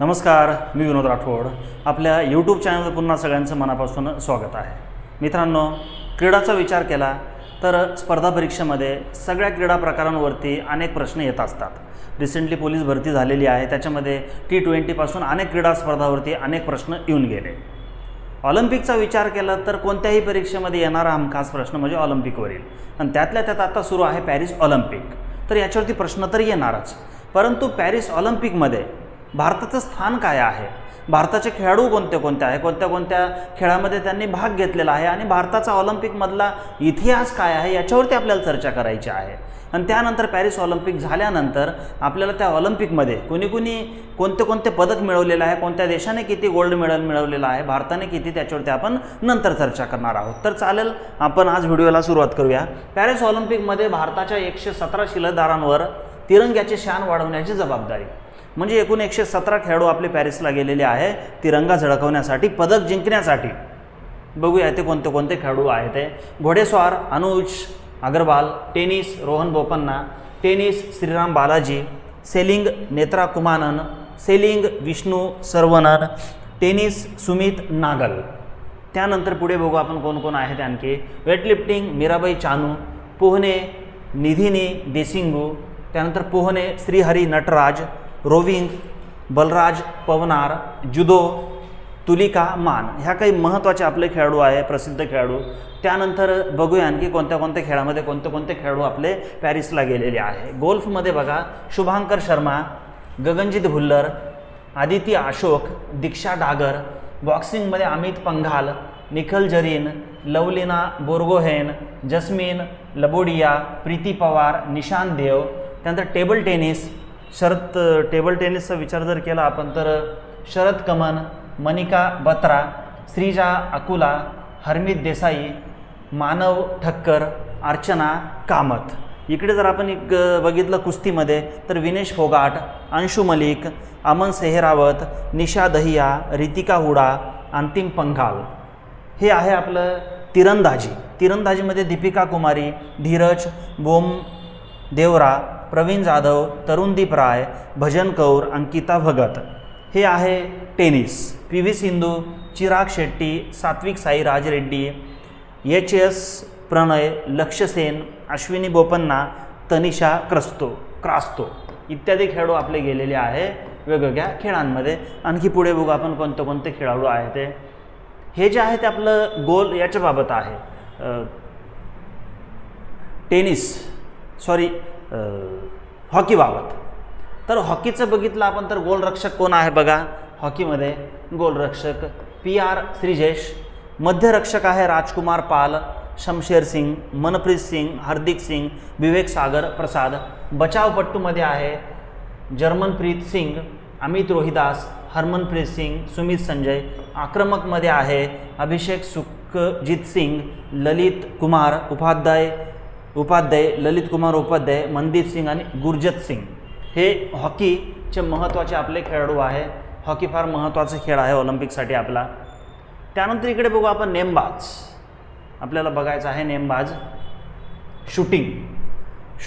नमस्कार मी विनोद राठोड. आपल्या यूट्यूब चॅनलवर पुन्हा सगळ्यांचं मनापासून स्वागत आहे. मित्रांनो क्रीडाचा विचार केला तर स्पर्धा परीक्षेमध्ये सगळ्या क्रीडा प्रकारांवरती अनेक प्रश्न येत असतात. रिसेंटली पोलीस भरती झालेली आहे त्याच्यामध्ये टी ट्वेंटीपासून अनेक क्रीडा स्पर्धावरती अनेक प्रश्न येऊन गेले. ऑलिम्पिकचा विचार केला तर कोणत्याही परीक्षेमध्ये येणारा हमखास प्रश्न म्हणजे ऑलिम्पिकवरील. आणि त्यातल्या त्यात आता सुरू आहे पॅरिस ऑलिम्पिक. तर याच्यावरती प्रश्न तर येणारच. परंतु पॅरिस ऑलिम्पिकमध्ये भारताचं स्थान काय आहे? भारताचे खेळाडू कोणते कोणते आहे? कोणत्या कोणत्या खेळामध्ये त्यांनी भाग घेतलेला आहे? आणि भारताचा ऑलिम्पिकमधला इतिहास काय आहे? याच्यावरती आपल्याला चर्चा करायची आहे. आणि त्यानंतर पॅरिस ऑलिम्पिक झाल्यानंतर आपल्याला त्या ऑलिम्पिकमध्ये कुणी कुणी कोणते कोणते पदक मिळवलेलं आहे? कोणत्या देशाने किती गोल्ड मेडल मिळवलेलं आहे? भारताने किती त्याच्यावरती आपण नंतर चर्चा करणार आहोत. तर चालेल आपण आज व्हिडिओला सुरुवात करूया. पॅरिस ऑलिम्पिकमध्ये भारताच्या एकशे सतरा शिलदारांवर तिरंग्याचे शान वाढवण्याची जबाबदारी. म्हणजे एकूण एकशे सतरा खेळाडू आपले पॅरिसला गेलेले आहे. तिरंगा झळकवण्यासाठी पदक जिंकण्यासाठी. बघूया ते कोणते कोणते खेळाडू आहेत ते घोडेस्वार Anuj Agarwal tennis Rohan Bopanna tennis Shriram Balaji sailing Netra Kumanan sailing Vishnu Saravanan tennis Sumit Nagal. त्यानंतर पुढे बघू आपण कोण कोण आहेत आणखी. वेटलिफ्टिंग मीराबाई चानू पोहणे निधिनी देसिंगू त्यानंतर पोहणे श्रीहरी नटराज रोविंग बलराज पवनार जुदो तुलिका मान ह्या काही महत्त्वाचे आपले खेळाडू आहे प्रसिद्ध खेळाडू. त्यानंतर बघूया आणखी कोणत्या कोणत्या खेळामध्ये कोणते कोणते खेळाडू आपले पॅरिसला गेलेले आहे. गोल्फमध्ये बघा शुभांकर शर्मा गगनजित भुल्लर आदिती अशोक दीक्षा डागर बॉक्सिंगमध्ये अमित पंघाल निखल जरीन लवलिना बोरगोहेन जस्मिन लबोडिया प्रीती पवार निशांत देव. त्यानंतर टेबल टेनिस शरद टेबल टेनिसचा विचार जर केला आपण तर शरद कमन मनिका बत्रा श्रीजा अकुला हरमित देसाई मानव ठक्कर अर्चना कामत. इकडे जर आपण एक बघितलं कुस्तीमध्ये तर विनेश फोगाट अंशू मलिक अमन सेहरावत निशा दहिया रितिका हुडा अंतिम पंघाल. हे आहे आपलं तिरंदाजी. तिरंदाजीमध्ये दीपिका कुमारी धीरज बोम देवरा प्रवीण जाधव तरुणदीप राय भजन कौर अंकिता भगत. हे आहे tennis. P V Sindhu Chirag Shetty Satwik Sairaj Reddy H S Prannoy Lakshya Sen Sen Ashwini Bopanna Tanisha Crasto Crasto इत्यादी खेळाडू आपले गेलेले आहे वेगवेगळ्या खेळांमध्ये. आणखी पुढे बघू आपण कोणते कोणते खेळाडू आहे ते. हे जे आहे ते आपलं गोल याच्याबाबत आहे. टेनिस. सॉरी हॉकीबाबत तर हॉकीचं बघितलं आपण तर गोलरक्षक कोण आहे बघा? हॉकीमध्ये गोलरक्षक पी आर श्रीजेश मध्यरक्षक आहे राजकुमार पाल शमशेर सिंग मनप्रीत सिंग हार्दिक सिंग विवेक सागर प्रसाद. बचावपट्टूमध्ये आहे जर्मनप्रीत सिंग अमित रोहिदास हरमनप्रीत सिंग सुमित संजय. आक्रमकमध्ये आहे अभिषेक सुखजित सिंग ललित कुमार उपाध्याय उपाध्याय ललित कुमार उपाध्याय मनदीप सिंग आणि गुरजत सिंग. हे हॉकीचे महत्त्वाचे आपले खेळाडू आहे. हॉकी फार महत्त्वाचा खेळ आहे ऑलिम्पिकसाठी आपला. त्यानंतर इकडे बघू आपण नेमबाज. आपल्याला बघायचं आहे नेमबाज. शूटिंग.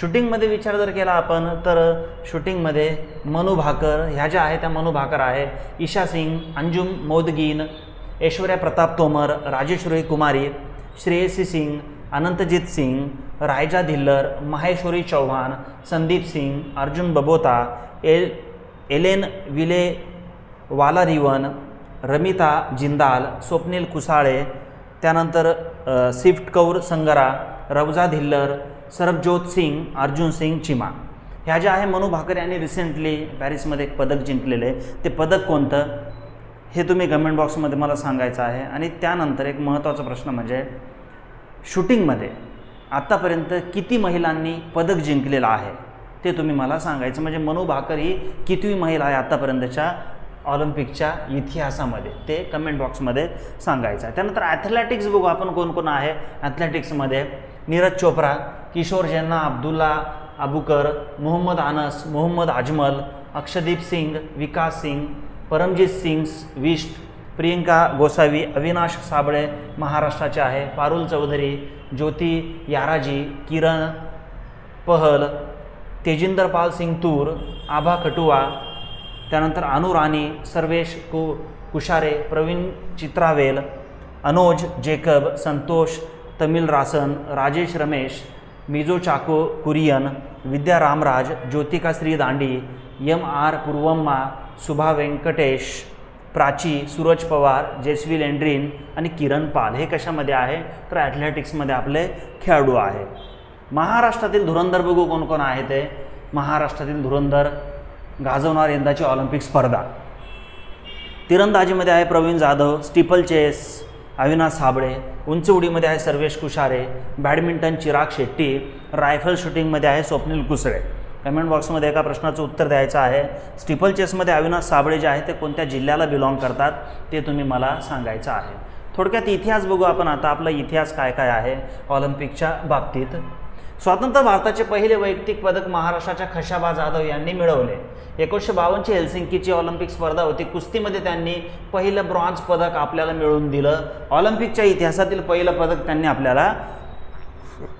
शूटिंगमध्ये विचार जर केला आपण तर शूटिंगमध्ये मनु भाकर ह्या ज्या आहे त्या मनु भाकर आहे. ईशा सिंग अंजुम मोदगीन ऐश्वर्या प्रताप तोमर राजेश्वरी कुमारी श्रेयसी सिंग अनंतजीत सिंग रायजा धिल्लर माहेश्वरी चौहान संदीप सिंग अर्जुन बबोता एल एलेन विले वालारिवन रमिता जिंदाल स्वप्नील कुसाळे त्यानंतर अ, सिफ्ट कौर संगरा रवजा धिल्लर सरबजोत सिंग अर्जुन सिंग चिमा. ह्या ज्या आहे मनू भाकर यांनी रिसेंटली पॅरिसमध्ये एक पदक जिंकलेलं. आहे ते पदक कोणतं? हे तुम्ही कमेंट बॉक्समध्ये मला सांगायचं आहे. आणि त्यानंतर एक महत्त्वाचा प्रश्न म्हणजे शूटिंगमध्ये आत्तापर्यंत किती महिलांनी पदक जिंकलेलं आहे ते तुम्ही मला सांगायचं म्हणजे मनू भाकर ही कितवी महिला आहे आत्तापर्यंतच्या ऑलिम्पिकच्या इतिहासामध्ये ते कमेंट बॉक्समध्ये सांगायचं आहे. त्यानंतर ॲथलेटिक्स बघू आपण कोण कोण आहे. ॲथलेटिक्समध्ये नीरज चोप्रा किशोर जेन्ना अब्दुल्ला अबुकर मोहम्मद अनस मोहम्मद अजमल अक्षदीप सिंग विकास सिंग परमजीत सिंग विष्ट प्रियंका गोसावी अविनाश साबळे महाराष्ट्राचे आहे. पारुल चौधरी ज्योती याराजी किरण पहल तेजिंदर पाल सिंग तूर आभा कटुआ त्यानंतर अनु राणी सर्वेश कु Kushare Praveen चित्रावेल Anoj Jacob Santosh Tamilarasan Rajesh Ramesh Mijo Chacko Kurian Vidya Ramraj Jyothika Sri Dandi M R Poovamma Subha Venkatesh Prachi Suraj Pawar Jeswin Aldrin आणि किरण पाल हे कशामध्ये आहे? तर ॲथलेटिक्समध्ये आपले खेळाडू आहे. महाराष्ट्रातील धुरंधर बघू कोण कोण आहे ते? महाराष्ट्रातील धुरंधर गाजवणार यंदाची ऑलिम्पिक स्पर्धा. तिरंदाजीमध्ये आहे प्रवीण जाधव स्टीपल चेस अविनाश साबळे उंच उडीमध्ये आहे सर्वेश कुशारे बॅडमिंटन चिराग शेट्टी रायफल शूटिंगमध्ये आहे स्वप्नील कुसळे. कमेंट बॉक्समध्ये एका प्रश्नाचं उत्तर द्यायचं आहे. स्टिपल चेसमध्ये अविनाश साबळे जे आहे ते कोणत्या जिल्ह्याला बिलॉंग करतात ते तुम्ही मला सांगायचं आहे. थोडक्यात इतिहास बघू आपण आता आपला इतिहास काय काय आहे ऑलिम्पिकच्या बाबतीत. स्वातंत्र्य भारताचे पहिले वैयक्तिक पदक महाराष्ट्राच्या खशाबा जाधव यांनी मिळवले. एकोणीसशे बावन्नची हेल्सिंकीची ऑलिम्पिक स्पर्धा होती. कुस्तीमध्ये त्यांनी पहिलं ब्रॉन्झ पदक आपल्याला मिळवून दिलं. ऑलिम्पिकच्या इतिहासातील पहिलं पदक त्यांनी आपल्याला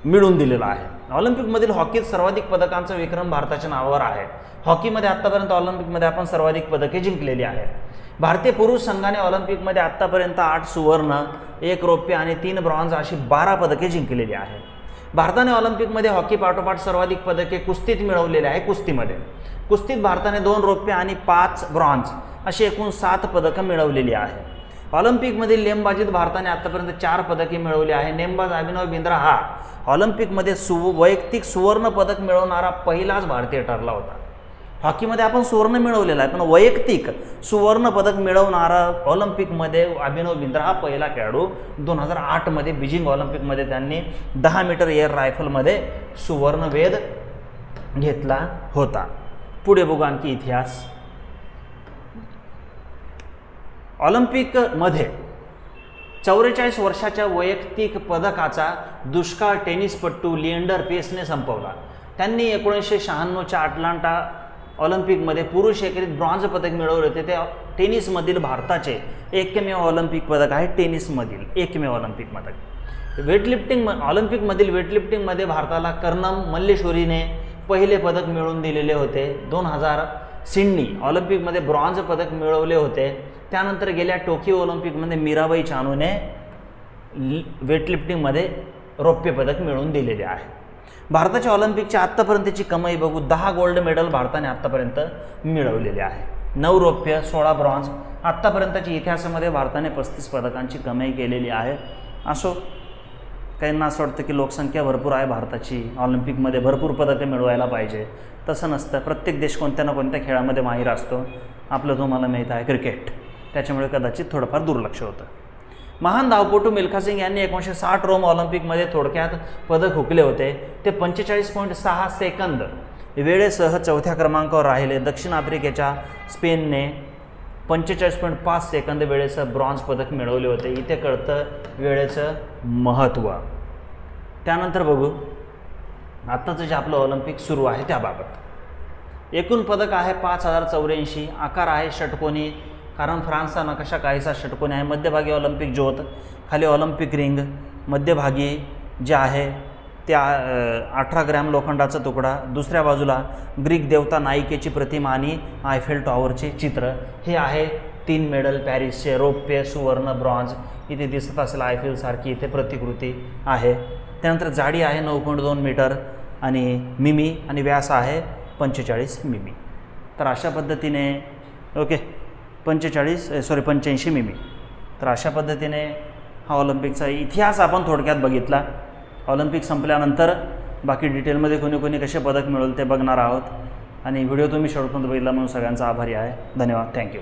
मिळून दिलेलं आहे. ऑलिम्पिकमधील हॉकीत सर्वाधिक पदकांचा विक्रम भारताच्या नावावर आहे. हॉकीमध्ये आत्तापर्यंत ऑलिम्पिकमध्ये आपण सर्वाधिक पदके जिंकलेली आहेत. भारतीय पुरुष संघाने ऑलिम्पिकमध्ये आत्तापर्यंत आठ सुवर्ण एक रौप्य आणि तीन ब्रॉन्झ अशी बारा पदके जिंकलेली आहेत. भारताने ऑलिम्पिकमध्ये हॉकी पाठोपाठ सर्वाधिक पदके कुस्तीत मिळवलेले आहे कुस्तीमध्ये. कुस्तीत भारताने दोन रौप्य आणि पाच ब्रॉन्झ अशी एकूण सात पदकं मिळवलेली आहे ऑलिम्पिकमधील नेमबाजीत भारताने आतापर्यंत चार पदके मिळवली आहे नेमबाज अभिनव बिंद्रा हा ऑलिम्पिकमध्ये सु वैयक्तिक सुवर्ण पदक मिळवणारा पहिलाच भारतीय ठरला होता. हॉकीमध्ये आपण सुवर्ण मिळवलेला आहे पण वैयक्तिक सुवर्ण पदक मिळवणारा ऑलिम्पिकमध्ये अभिनव बिंद्रा हा पहिला खेळाडू. दोन हजार आठमध्ये बीजिंग ऑलिम्पिकमध्ये त्यांनी दहा मीटर एअर रायफलमध्ये सुवर्णवेध घेतला होता. पुढे बघू आणखी इतिहास. ऑलिम्पिकमध्ये चौवेचाळीस वर्षाच्या वैयक्तिक पदकाचा दुष्काळ टेनिसपट्टू लिएंडर पेसने संपवला. त्यांनी एकोणीसशे शहाण्णवच्या अटलांटा ऑलिम्पिकमध्ये पुरुष एकेरीत ब्रॉन्झ पदक मिळवले होते. ते टेनिसमधील भारताचे एकमेव ऑलिम्पिक पदक आहे टेनिसमधील एकमेव ऑलिम्पिक पदक. वेटलिफ्टिंग ऑलिम्पिकमधील वेटलिफ्टिंगमध्ये भारताला कर्णम मल्लेश्वरीने पहिले पदक मिळवून दिलेले होते. दोन हजार सिडनी ऑलिम्पिकमध्ये ब्रॉन्झ पदक मिळवले होते. त्यानंतर गेल्या टोकियो ऑलिम्पिकमध्ये मीराबाई चानूने वेटलिफ्टिंगमध्ये रौप्य पदक मिळवून दिलेले आहे. भारताच्या ऑलिम्पिकची आत्तापर्यंतची कमाई बघू दहा गोल्ड मेडल भारताने आत्तापर्यंत मिळवलेले आहे. नऊ रौप्य सोळा ब्रॉन्झ आत्तापर्यंतच्या इतिहासामध्ये भारताने पस्तीस पदकांची कमाई केलेली आहे. असो काहींना असं वाटतं की लोकसंख्या भरपूर आहे भारताची ऑलिम्पिकमध्ये भरपूर पदकं मिळवायला पाहिजे. तसं नसतं. प्रत्येक देश कोणत्या ना कोणत्या खेळामध्ये माहीर असतो. आपलं तुम्हाला माहीत आहे क्रिकेट. त्याच्यामुळे कदाचित थोडंफार दुर्लक्ष होतं. महान धावपटू मिल्खा सिंग यांनी एकोणीसशे साठ रोम ऑलिम्पिकमध्ये थोडक्यात पदक हुकले होते. ते पंचेचाळीस पॉईंट सहा सेकंद वेळेसह चौथ्या क्रमांकावर राहिले. दक्षिण आफ्रिकेच्या स्पेनने पंचेचाळीस पॉईंट पाच सेकंद वेळेचं ब्रॉन्झ पदक मिळवले होते. इथे कळतं वेळेचं महत्त्व. त्यानंतर बघू. आत्ताचं जे आपलं ऑलिम्पिक सुरू आहे त्याबाबत. एकूण पदक आहे पाच हजार चौऱ्याऐंशी आकार आहे षटकोनी कारण फ्रान्सचा नकाशा काहीसा षटकोनी आहे. मध्यभागी ऑलिम्पिक ज्योत खाली ऑलिम्पिक रिंग मध्यभागी जे आहे त्या अठरा ग्रॅम लोखंडाचा तुकडा दुसऱ्या बाजूला ग्रीक देवता नायिकेची प्रतिमा आणि आयफेल टॉवरचे चित्र. हे आहे तीन मेडल पॅरिसचे रौप्य सुवर्ण ब्रॉन्झ. इथे दिसत असेल आयफेलसारखी इथे प्रतिकृती आहे. त्यानंतर जाडी आहे नऊ पॉईंट दोन मीटर आणि मिमी आणि व्यास आहे पंचेचाळीस मिमी. तर अशा पद्धतीने ओके. पंचेचाळीस सॉरी पंच्याऐंशी मिमी. तर अशा पद्धतीने हा ऑलिम्पिकचा इतिहास आपण थोडक्यात बघितला. ऑलिम्पिक संपल्यानंतर बाकी डिटेलमध्ये कोणी कोणी कसे पदक मिळवलं ते बघणार आहोत. आणि व्हिडिओ तुम्ही शेवटपर्यंत बघितला म्हणून सगळ्यांचा आभारी आहे. धन्यवाद. थँक्यू